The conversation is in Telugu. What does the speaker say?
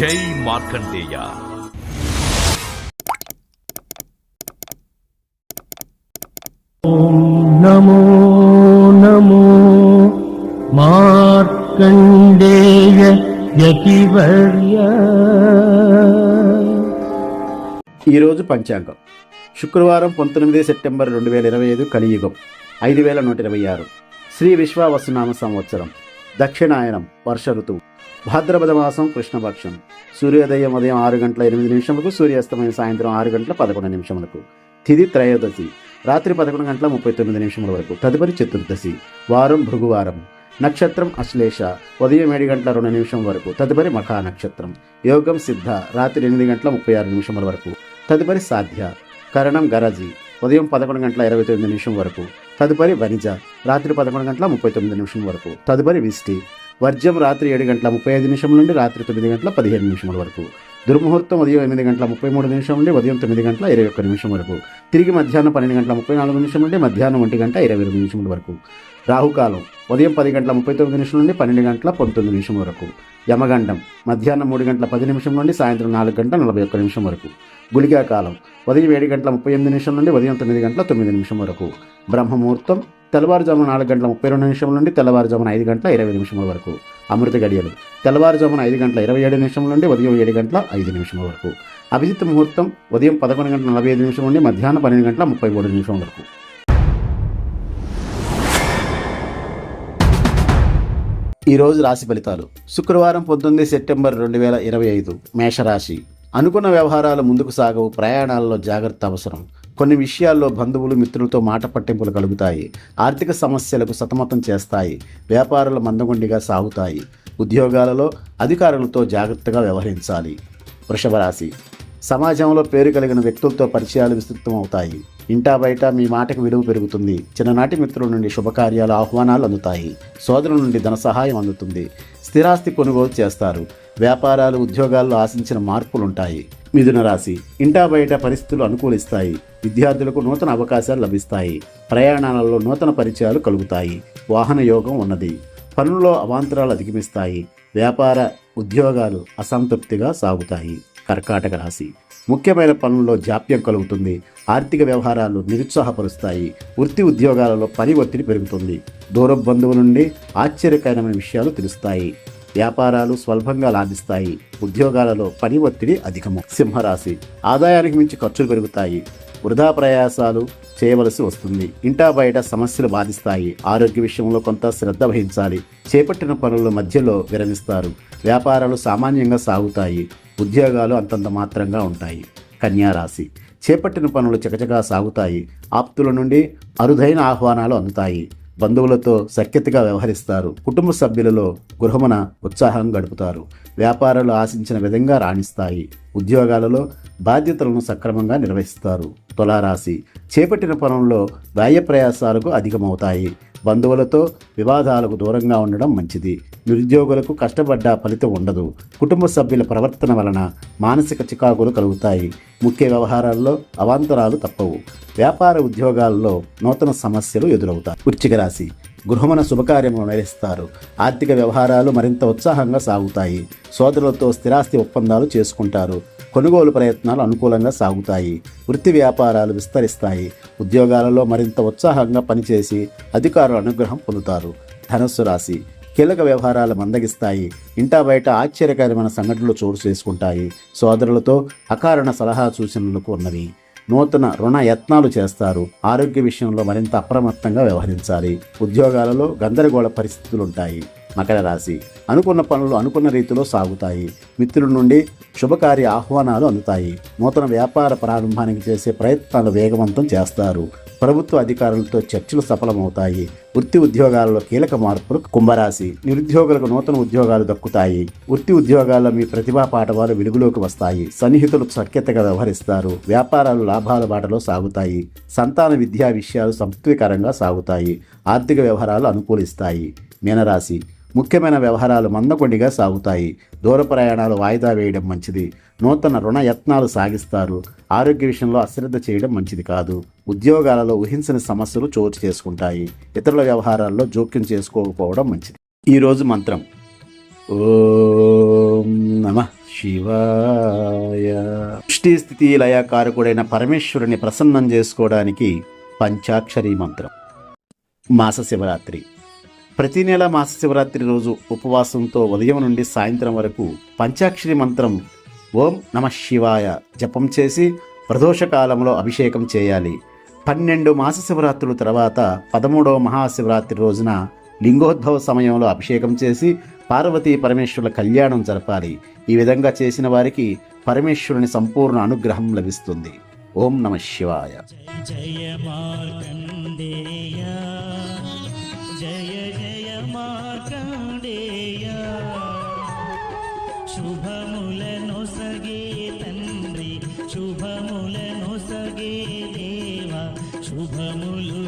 జై మార్కండేయ. నమో నమో మార్కండేయ యతివర్య. ఈరోజు పంచాంగం. శుక్రవారం పంతొమ్మిది సెప్టెంబర్ రెండు వేల ఇరవై ఐదు కలియుగం ఐదు వేల నూట ఇరవై ఆరు. శ్రీ విశ్వావసునామ సంవత్సరం దక్షిణాయనం వర్ష ఋతువు. భాద్రపద మాసం కృష్ణపక్షం. సూర్యోదయం ఉదయం ఆరు గంటల ఎనిమిది నిమిషములకు సూర్యాస్తమయం సాయంత్రం ఆరు గంటల పదకొండు నిమిషములకు. తిది త్రయోదశి రాత్రి పదకొండు గంటల ముప్పై తొమ్మిది నిమిషముల వరకు. తదుపరి చతుర్దశి వారం భృగువారం. నక్షత్రం అశ్లేష ఉదయం ఏడు గంటల రెండు నిమిషం వరకు. తదుపరి మఖా నక్షత్రం యోగం సిద్ధ రాత్రి ఎనిమిది గంటల ముప్పై ఆరు నిమిషముల వరకు. తదుపరి సాధ్య కరణం గరజి ఉదయం పదకొండు గంటల ఇరవై తొమ్మిది నిమిషం వరకు. తదుపరి వనిజ రాత్రి పదకొండు గంటల ముప్పై తొమ్మిది నిమిషం వరకు. తదుపరి విష్టి వర్జం రాత్రి ఏడు గంటల ముప్పై ఐదు నిమిషం నుండి రాత్రి తొమ్మిది గంటల పదిహేను నిమిషముల వరకు. దుర్ముహూర్తం ఉదయం ఎనిమిది గంటల ముప్పై మూడు నిమిషం నుండి ఉదయం తొమ్మిది గంటల ఇరవై ఒక్క నిమిషం వరకు. తిరిగి మధ్యాహ్నం పన్నెండు గంటల ముప్పై నాలుగు నిమిషం నుండి మధ్యాహ్నం ఒంటి గంట ఇరవై ఎనిమిది నిమిషముల వరకు. రాహుకాలం ఉదయం పది గంటల ముప్పై తొమ్మిది నిమిషం నుండి పన్నెండు గంటల పంతొమ్మిది నిమిషం వరకు. యమగండం మధ్యాహ్నం మూడు గంటల పది నిమిషం నుండి సాయంత్రం నాలుగు గంటల నలభై ఒక్క నిమిషం వరకు. గుళికా కాలం ఉదయం ఏడు గంటల ముప్పై ఎనిమిది నిమిషం నుండి ఉదయం తొమ్మిది గంటల తొమ్మిది నిమిషం వరకు. బ్రహ్మముహూర్తం తెల్లవారుజామున నాలుగు గంటల ముప్పై రెండు నిమిషం నుండి తెల్లవారుజామున ఐదు గంటల ఇరవై నిమిషముల వరకు అమృత గడియలు. తెల్లవారుజామున ఐదు గంటల ఇరవై ఏడు నిమిషం నుండి ఉదయం ఏడు గంటల ఐదు నిమిషముల వరకు. అభిజిత్ ముహూర్తం ఉదయం పదకొండు గంటల నలభై ఐదు నిమిషం నుండి మధ్యాహ్నం పన్నెండు గంటల ముప్పై మూడు నిమిషం వరకు. ఈరోజు రాశి ఫలితాలు. శుక్రవారం పంతొమ్మిది సెప్టెంబర్ రెండు వేల ఇరవై ఐదు మేషరాశి. అనుకున్న వ్యవహారాలు ముందుకు సాగవు ప్రయాణాలలో జాగ్రత్త అవసరం. కొన్ని విషయాల్లో బంధువులు మిత్రులతో మాట పట్టింపులు కలుగుతాయి. ఆర్థిక సమస్యలకు సతమతం చేస్తాయి. వ్యాపారాలు మందగుండిగా సాగుతాయి. ఉద్యోగాలలో అధికారులతో జాగ్రత్తగా వ్యవహరించాలి. వృషభరాశి. సమాజంలో పేరు కలిగిన వ్యక్తులతో పరిచయాలు విస్తృతం అవుతాయి ఇంటా బయట మీ మాటకు విలువ పెరుగుతుంది. చిన్ననాటి మిత్రుల నుండి శుభకార్యాలు ఆహ్వానాలు అందుతాయి. సోదరుల నుండి ధన సహాయం అందుతుంది. స్థిరాస్తి కొనుగోలు చేస్తారు. వ్యాపారాలు ఉద్యోగాల్లో ఆశించిన మార్పులు ఉంటాయి మిథున రాశి ఇంటా బయట పరిస్థితులు అనుకూలిస్తాయి. విద్యార్థులకు నూతన అవకాశాలు లభిస్తాయి. ప్రయాణాలలో నూతన పరిచయాలు కలుగుతాయి. వాహన యోగం ఉన్నది. పనుల్లో అవాంతరాలు అధిగమిస్తాయి. వ్యాపార ఉద్యోగాలు అసంతృప్తిగా సాగుతాయి. కర్కాటక రాశి ముఖ్యమైన పనుల్లో జాప్యం కలుగుతుంది. ఆర్థిక వ్యవహారాలు నిరుత్సాహపరుస్తాయి. వృత్తి ఉద్యోగాలలో పని ఒత్తిడి పెరుగుతుంది. దూర బంధువుల నుండి ఆశ్చర్యకరమైన విషయాలు తెలుస్తాయి. వ్యాపారాలు స్వల్పంగా లాభిస్తాయి. ఉద్యోగాలలో పని ఒత్తిడి అధికము. సింహరాశి. ఆదాయానికి మించి ఖర్చులు పెరుగుతాయి. వృధా ప్రయాసాలు చేయవలసి వస్తుంది. ఇంటా బయట సమస్యలు బాధిస్తాయి. ఆరోగ్య విషయంలో కొంత శ్రద్ధ వహించాలి. చేపట్టిన పనుల మధ్యలో విరమిస్తారు. వ్యాపారాలు సామాన్యంగా సాగుతాయి. ఉద్యోగాలు అంతంత మాత్రంగా ఉంటాయి. కన్యా రాశి చేపట్టిన పనులు చకచకా సాగుతాయి. ఆప్తుల నుండి అరుదైన ఆహ్వానాలు అందుతాయి. బంధువులతో సఖ్యతగా వ్యవహరిస్తారు. కుటుంబ సభ్యులలో గృహమున ఉత్సాహం గడుపుతారు. వ్యాపారాలు ఆశించిన విధంగా రాణిస్తాయి. ఉద్యోగాలలో బాధ్యతలను సక్రమంగా నిర్వహిస్తారు. తులారాశి. చేపట్టిన పనుల్లో వ్యయ ప్రయాసాలకు అధికమవుతాయి. బంధువులతో వివాదాలకు దూరంగా ఉండడం మంచిది. నిరుద్యోగులకు కష్టపడ్డ ఫలితం ఉండదు. కుటుంబ సభ్యుల ప్రవర్తన వలన మానసిక చికాకులు కలుగుతాయి. ముఖ్య వ్యవహారాల్లో అవాంతరాలు తప్పవు. వ్యాపార ఉద్యోగాల్లో నూతన సమస్యలు ఎదురవుతాయి. వృశ్చిక రాశి గృహమున శుభకార్యములు నిర్వహిస్తారు. ఆర్థిక వ్యవహారాలు మరింత ఉత్సాహంగా సాగుతాయి. సోదరులతో స్థిరాస్తి ఒప్పందాలు చేసుకుంటారు. కొనుగోలు ప్రయత్నాలు అనుకూలంగా సాగుతాయి. వృత్తి వ్యాపారాలు విస్తరిస్తాయి. ఉద్యోగాలలో మరింత ఉత్సాహంగా పనిచేసి అధికారుల అనుగ్రహం పొందుతారు. ధనస్సు రాశి కీలక వ్యవహారాలు మందగిస్తాయి. ఇంటా బయట ఆశ్చర్యకరమైన సంఘటనలు చోటు చేసుకుంటాయి. సోదరులతో అకారణ సలహా సూచనలకు ఉన్నవి. నూతన రుణ యత్నాలు చేస్తారు. ఆరోగ్య విషయంలో మరింత అప్రమత్తంగా వ్యవహరించాలి. ఉద్యోగాలలో గందరగోళ పరిస్థితులు ఉంటాయి మకర రాశి. అనుకున్న పనులు అనుకున్న రీతిలో సాగుతాయి. మిత్రుల నుండి శుభకార్య ఆహ్వానాలు అందుతాయి. నూతన వ్యాపార ప్రారంభానికి చేసే ప్రయత్నాలు వేగవంతం చేస్తారు. ప్రభుత్వ అధికారులతో చర్చలు సఫలమవుతాయి. వృత్తి ఉద్యోగాలలో కీలక మార్పులు కుంభరాశి. నిరుద్యోగులకు నూతన ఉద్యోగాలు దక్కుతాయి. వృత్తి ఉద్యోగాల్లో మీ ప్రతిభా పాఠవాలు వెలుగులోకి వస్తాయి. సన్నిహితులు సఖ్యతగా వ్యవహరిస్తారు. వ్యాపారాలు లాభాల బాటలో సాగుతాయి. సంతాన విద్యా విషయాలు సంతృప్తికరంగా సాగుతాయి. ఆర్థిక వ్యవహారాలు అనుకూలిస్తాయి. మీనరాశి. ముఖ్యమైన వ్యవహారాలు మందకొండిగా సాగుతాయి. దూర ప్రయాణాలు వాయిదా వేయడం మంచిది. నూతన రుణ యత్నాలు సాగిస్తారు. ఆరోగ్య విషయంలో అశ్రద్ధ చేయడం మంచిది కాదు. ఉద్యోగాలలో ఊహించని సమస్యలు చోటు చేసుకుంటాయి. ఇతరుల వ్యవహారాల్లో జోక్యం చేసుకోకపోవడం మంచిది. ఈరోజు మంత్రం. ఓం నమ శివాయ. సృష్టి స్థితి లయకారకుడైన పరమేశ్వరుని ప్రసన్నం చేసుకోవడానికి పంచాక్షరి మంత్రం. మాస శివరాత్రి. ప్రతి నెల మాస శివరాత్రి రోజు ఉపవాసంతో ఉదయం నుండి సాయంత్రం వరకు పంచాక్షరి మంత్రం ఓం నమ శివాయ జపం చేసి ప్రదోష కాలంలో అభిషేకం చేయాలి. పన్నెండు మాస శివరాత్రుల తర్వాత పదమూడవ మహాశివరాత్రి రోజున లింగోద్భవ సమయంలో అభిషేకం చేసి పార్వతీ పరమేశ్వరుల కళ్యాణం జరపాలి. ఈ విధంగా చేసిన వారికి పరమేశ్వరుని సంపూర్ణ అనుగ్రహం లభిస్తుంది. ఓం నమ శివాయ. జయ దేవా శుభములు